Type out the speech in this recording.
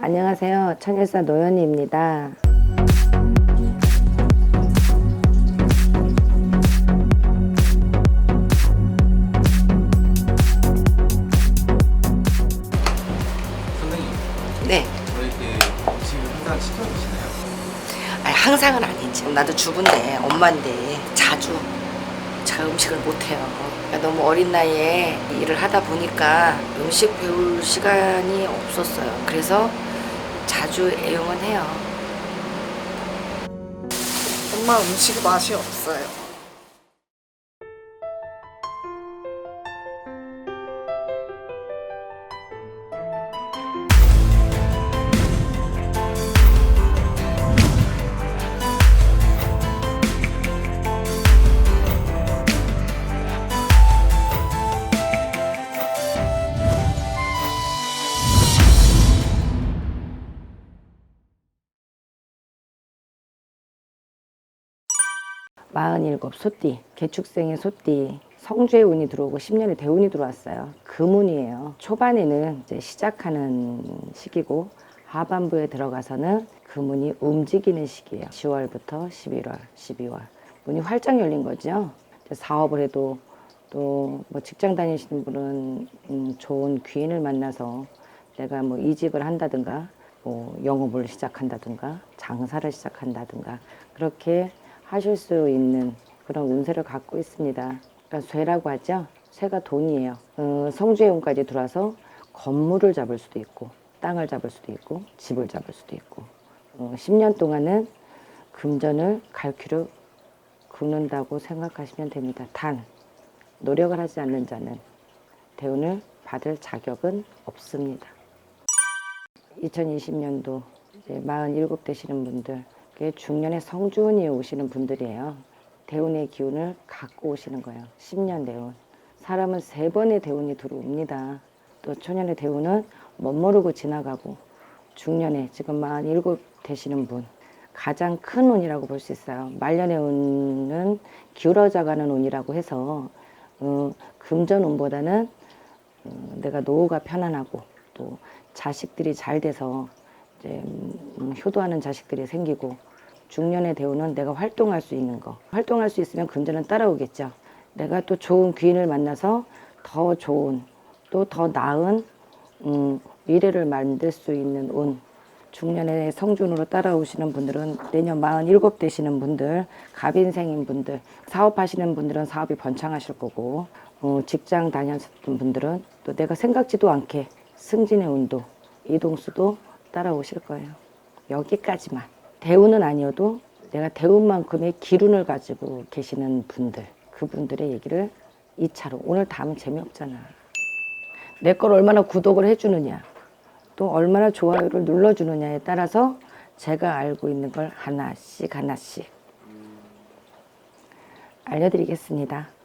안녕하세요. 천일사 노현이입니다. 선생님, 네. 저에게 음식을 항상 시켜주시나요? 아니, 항상은 아니지. 나도 주부인데, 엄마인데, 자주 제가 음식을 못해요. 그러니까 너무 어린 나이에 일을 하다 보니까 음식 배울 시간이 없었어요. 그래서 자주 애용은 해요. 엄마 음식이 맛이 없어요. 마흔일곱 소띠, 개축생의 소띠, 성주의 운이 들어오고 10년의 대운이 들어왔어요. 금운이에요. 초반에는 이제 시작하는 시기고 하반부에 들어가서는 금운이 움직이는 시기예요. 10월부터 11월, 12월. 문이 활짝 열린 거죠. 사업을 해도 또 뭐 직장 다니시는 분은 음, 좋은 귀인을 만나서 내가 뭐 이직을 한다든가 뭐 영업을 시작한다든가 장사를 시작한다든가 그렇게 하실 수 있는 그런 운세를 갖고 있습니다. 그러니까 쇠라고 하죠. 쇠가 돈이에요. 어, 성주의 운까지 들어와서 건물을 잡을 수도 있고 땅을 잡을 수도 있고 집을 잡을 수도 있고 어, 10년 동안은 금전을 갈퀴로 긁는다고 생각하시면 됩니다. 단 노력을 하지 않는 자는 대운을 받을 자격은 없습니다. 2020년도 이제 47 되시는 분들, 중년의 성주운이 오시는 분들이에요. 대운의 기운을 갖고 오시는 거예요. 10년 대운. 사람은 세 번의 대운이 들어옵니다. 또 초년의 대운은 멋모르고 지나가고 중년에 지금 47 되시는 분 가장 큰 운이라고 볼 수 있어요. 말년의 운은 기울어져가는 운이라고 해서 어, 금전 운보다는 어, 내가 노후가 편안하고 또 자식들이 잘 돼서 이제 음, 효도하는 자식들이 생기고 중년의 대우는 내가 활동할 수 있는 거. 활동할 수 있으면 금전은 따라오겠죠. 내가 또 좋은 귀인을 만나서 더 좋은 또 더 나은 음, 미래를 만들 수 있는 운. 중년의 성준으로 따라오시는 분들은 내년 47 되시는 분들, 갑인생인 분들, 사업하시는 분들은 사업이 번창하실 거고, 어, 직장 다녔던 분들은 또 내가 생각지도 않게 승진의 운도, 이동수도 따라오실 거예요. 여기까지만. 대운은 아니어도 내가 대운만큼의 기운을 가지고 계시는 분들, 그분들의 얘기를 2차로. 오늘 다음 재미없잖아. 내 걸 얼마나 구독을 해주느냐. 또 얼마나 좋아요를 눌러주느냐에 따라서 제가 알고 있는 걸 하나씩 하나씩 알려드리겠습니다.